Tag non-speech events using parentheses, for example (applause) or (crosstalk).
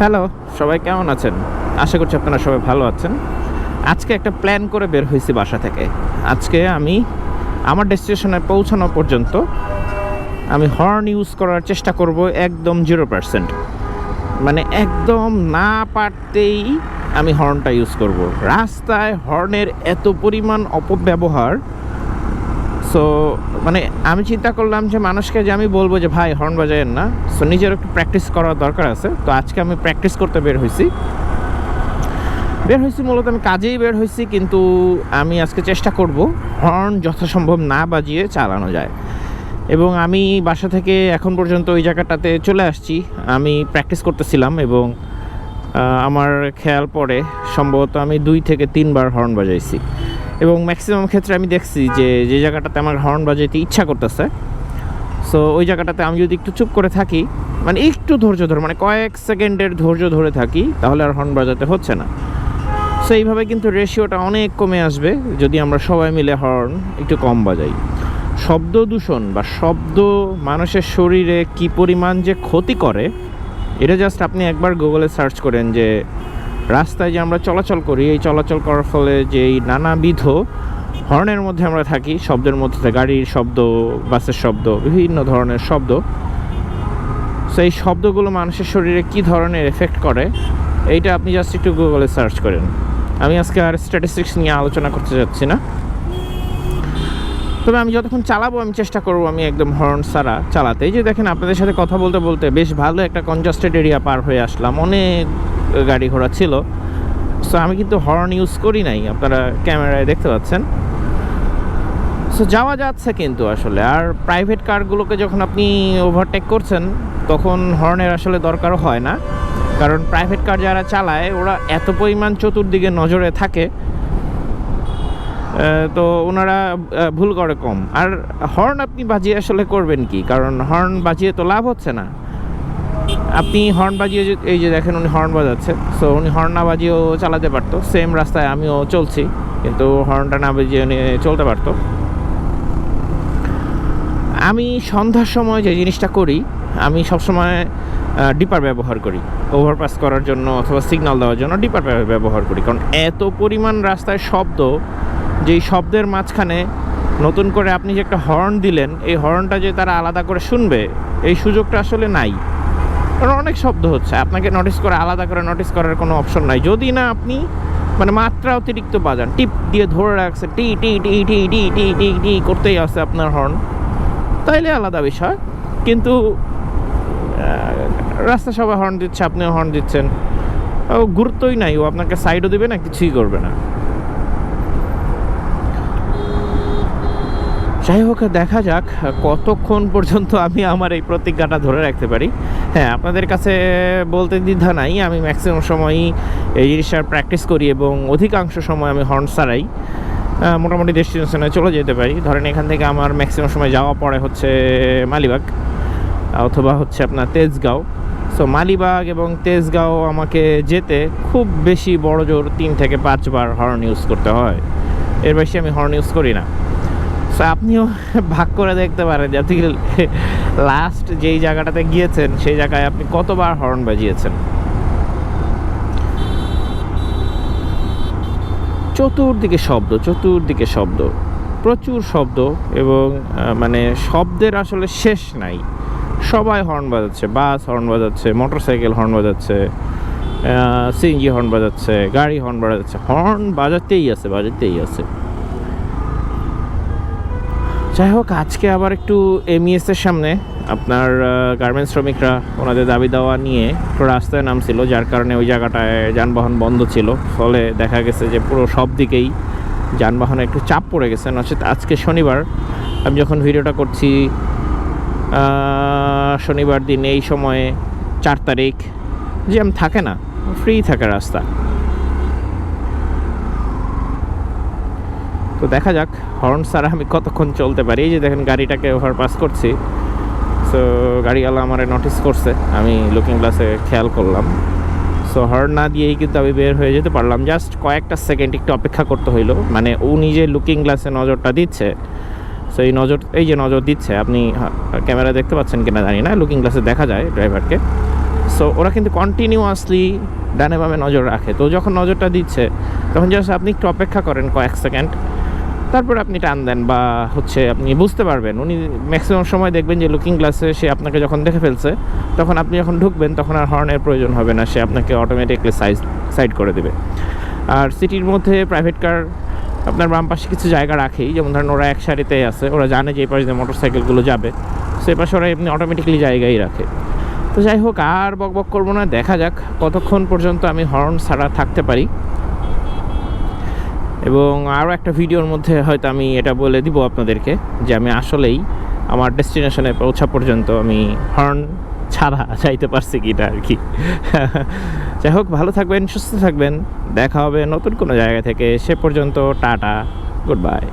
Hello. সবাই কেমন আছেন? আশা করছি আপনারা সবাই ভালো আছেন। আজকে একটা প্ল্যান করে বের হয়েছি বাসা থেকে। আজকে আমি আমার ডেস্টিনেশনে পৌঁছানো পর্যন্ত আমি হর্ন ইউজ করার চেষ্টা করব একদম জিরো পার্সেন্ট মানে একদম না পারতেই আমি হর্নটা ইউজ করব। রাস্তায় হর্নের এত পরিমাণ অপব্যবহার সো মানে আমি চিন্তা করলাম যে মানুষকে যে আমি বলব যে, ভাই, হর্ন বাজায়েন না। সো নিজের একটু প্র্যাকটিস করার দরকার আছে। তো আজকে আমি প্র্যাকটিস করতে বের হয়েছি বের হয়েছি মূলত আমি কাজেই বের হয়েছি কিন্তু আমি আজকে চেষ্টা করব হর্ন যথাসম্ভব না বাজিয়ে চালানো যায়। এবং আমি বাসা থেকে এখন পর্যন্ত ওই জায়গাটাতে চলে আসছি। আমি প্র্যাকটিস করতেছিলাম এবং আমার খেয়াল পড়ে। সম্ভবত আমি দুই থেকে তিনবার হর্ন বাজাইছি। এবং ম্যাক্সিমাম ক্ষেত্রে আমি দেখছি যে যে জায়গাটাতে আমার হর্ন বাজাইতে ইচ্ছা করতেছে। সো ওই জায়গাটাতে আমি যদি একটু চুপ করে থাকি মানে একটু ধৈর্য ধরে মানে কয়েক সেকেন্ডের ধৈর্য ধরে থাকি, তাহলে আর হর্ন বাজাতে হচ্ছে না। সো এইভাবে কিন্তু রেশিওটা অনেক কমে আসবে যদি আমরা সবাই মিলে হর্ন একটু কম বাজাই। শব্দ দূষণ বা শব্দ মানুষের শরীরে কি পরিমাণ যে ক্ষতি করে, এটা জাস্ট আপনি একবার গুগলে সার্চ করেন যে রাস্তায় যে আমরা চলাচল করি, এই চলাচল করার ফলে যে এই নানাবিধ হর্নের মধ্যে আমরা থাকি, শব্দের মধ্যে গাড়ির শব্দ, বাসের শব্দ, বিভিন্ন ধরনের শব্দ সো এই শব্দগুলো মানুষের শরীরে কি ধরনের এফেক্ট করে, এইটা আপনি জাস্ট একটু গুগলে সার্চ করেন। আমি আজকে আর স্ট্যাটিস্টিক্স নিয়ে আলোচনা করতে যাচ্ছি না। তবে আমি যতক্ষণ চালাবো, আমি চেষ্টা করব আমি একদম হর্ন ছাড়া চালাতে। এই যে দেখেন, আপনাদের সাথে কথা বলতে বলতে বেশ ভালো একটা কনজাস্টেড এরিয়া পার হয়ে আসলাম। অনেক গাড়ি ঘোড়া ছিল। সো আমি কিন্তু হর্ন ইউজ করি নাই, আপনারা ক্যামেরায় দেখতে পাচ্ছেন। সো যাওয়া যাচ্ছে কিন্তু আসলে। আর প্রাইভেট কারগুলোকে যখন আপনি ওভারটেক করছেন, তখন হর্নের আসলে দরকারও হয় না। কারণ প্রাইভেট কার যারা চালায়, ওরা এত পরিমাণ চতুর্দিকে নজরে থাকে তো ওনারা ভুল করে কম। আর হর্ন আপনি বাজিয়ে আসলে করবেন কি? কারণ হর্ন বাজিয়ে তো লাভ হচ্ছে না। আপনি হর্ন বাজিয়ে এই যে দেখেন উনি হর্ন বাজাচ্ছে। সো উনি হর্ন না বাজিয়েও চালাতে পারতো। সেম রাস্তায় আমিও চলছি, কিন্তু হর্নটা না বাজিয়ে উনি চলতে পারতো। আমি সন্ধ্যার সময় যে জিনিসটা করি, আমি সবসময় ডিপার ব্যবহার করি। ওভারপাস করার জন্য অথবা সিগন্যাল দেওয়ার জন্য ডিপার ব্যবহার করি। কারণ এত পরিমাণ রাস্তায় শব্দ, যেই শব্দের মাঝখানে নতুন করে আপনি যে একটা হর্ন দিলেন, এই হর্নটা যে তারা আলাদা করে শুনবে, এই সুযোগটা আসলে নাই। অনেক শব্দ হচ্ছে। আপনাকে নোটিস করে, আলাদা করে নোটিস করার কোনো অপশন নাই। যদি না আপনি মানে মাত্রা অতিরিক্ত বাজান। টিপ দিয়ে ধরে রাখছে, টি টি টি টি টি টি টি টি করতেই আছে আপনার হর্ন তাইলে আলাদা বিষয়। কিন্তু রাস্তা সবাই হর্ন দিচ্ছে, আপনিও হর্ন দিচ্ছেন। ও গুরুত্বই নাই। ও আপনাকে সাইডও দেবে না, কিছুই করবে না। যাই হোক, দেখা যাক কতক্ষণ পর্যন্ত আমি আমার এই প্রতিজ্ঞাটা ধরে রাখতে পারি। হ্যাঁ আপনাদের কাছে বলতে দ্বিধা নাই। আমি ম্যাক্সিমাম সময়ই এই জিনিসটার প্র্যাকটিস করি এবং অধিকাংশ সময় আমি হর্ন আহ, মোটামুটি ডেস্টিনেশনে চলে যেতে পারি। ধরেন এখান থেকে আমার ম্যাক্সিমাম সময় যাওয়া পড়ে হচ্ছে মালিবাগ অথবা হচ্ছে আপনার তেজগাঁও। সো মালিবাগ এবং তেজগাঁও আমাকে যেতে খুব বেশি বড় জোর তিন থেকে পাঁচবার হর্ন ইউজ করতে হয়। এর বেশি আমি হর্ন ইউজ করি না। সো আপনিও ভাগ করে দেখতে পারেন যে আপনি লাস্ট যেই জায়গাটাতে গিয়েছেন, সেই জায়গায় আপনি কতবার হর্ন বাজিয়েছেন? চতুর্দিকে শব্দ চতুর্দিকে শব্দ। প্রচুর শব্দ এবং মানে শব্দের আসলে শেষ নাই। সবাই হর্ন বাজাচ্ছে, বাস হর্ন বাজাচ্ছে মোটরসাইকেল হর্ন বাজাচ্ছে সিএনজি হর্ন বাজাচ্ছে, গাড়ি হর্ন বাজাচ্ছে। হর্ন বাজাতেই আছে বাজাতেই আছে। যাই হোক আজকে আবার একটু এমইএস এর সামনে আপনার গার্মেন্টস শ্রমিকরা ওনাদের দাবি দাওয়া নিয়ে একটু রাস্তায় নামছিল, যার কারণে ওই জায়গাটায় যানবাহন বন্ধ ছিল। ফলে দেখা গেছে যে পুরো সব দিকেই যানবাহনে একটু চাপ পড়ে গেছে। নচেত আজকে শনিবার, আমি যখন ভিডিওটা করছি শনিবার দিন এই সময়ে চার তারিখ যে জ্যাম থাকে না ফ্রি থাকে রাস্তা। তো দেখা যাক, হর্ন ছাড়া আমি কতক্ষণ চলতে পারি। এই যে দেখেন, গাড়িটাকে ওভারপাস করছি। সো গাড়িওয়ালা আমারে নোটিস করছে। আমি লুকিং গ্লাসে খেয়াল করলাম। সো হর্ন না দিয়েই কিন্তু আমি বের হয়ে যেতে পারলাম। জাস্ট কয়েকটা সেকেন্ড একটু অপেক্ষা করতে হইল। মানে ও নিজে লুকিং গ্লাসে নজরটা দিচ্ছে। সো এই নজর, এই যে নজর দিচ্ছে, আপনি ক্যামেরা দেখতে পাচ্ছেন কিনা জানি না। লুকিং গ্লাসে দেখা যায় ড্রাইভারকে সো ওরা কিন্তু কন্টিনিউয়াসলি ডানে বামে নজর রাখে। তো যখন নজরটা দিচ্ছে, তখন জাস্ট আপনি একটু অপেক্ষা করেন কয়েক সেকেন্ড তারপর আপনি টান দেন বা হচ্ছে আপনি বুঝতে পারবেন। উনি ম্যাক্সিমাম সময় দেখবেন যে লুকিং গ্লাসে সে আপনাকে যখন দেখে ফেলছে, তখন আপনি যখন ঢুকবেন, তখন আর হর্নের প্রয়োজন হবে না, সে আপনাকে অটোমেটিকলি সাইজ সাইড করে দেবে। আর সিটির মধ্যে প্রাইভেট কার আপনার বাম পাশে কিছু জায়গা রাখেই, যেমন ধরেন ওরা এক সারিতে আছে, ওরা জানে যে এই পাশে মোটর সাইকেলগুলো যাবে, সে পাশে ওরা এমনি অটোমেটিকলি জায়গায় রাখে। তো যাই হোক, আর বক বক করব না, দেখা যাক কতক্ষণ পর্যন্ত আমি হর্ন ছাড়া থাকতে পারি। এবং আরও একটা ভিডিওর মধ্যে হয়তো আমি এটা বলে দিব আপনাদেরকে যে আমি আসলেই আমার ডেস্টিনেশনে পৌঁছা পর্যন্ত আমি হর্ন ছাড়া চাইতে পারছি কিনা আর কি। (laughs) যাই হোক, ভালো থাকবেন, সুস্থ থাকবেন। দেখা হবে নতুন কোনো জায়গা থেকে। সে পর্যন্ত টাটা, গুড বাই।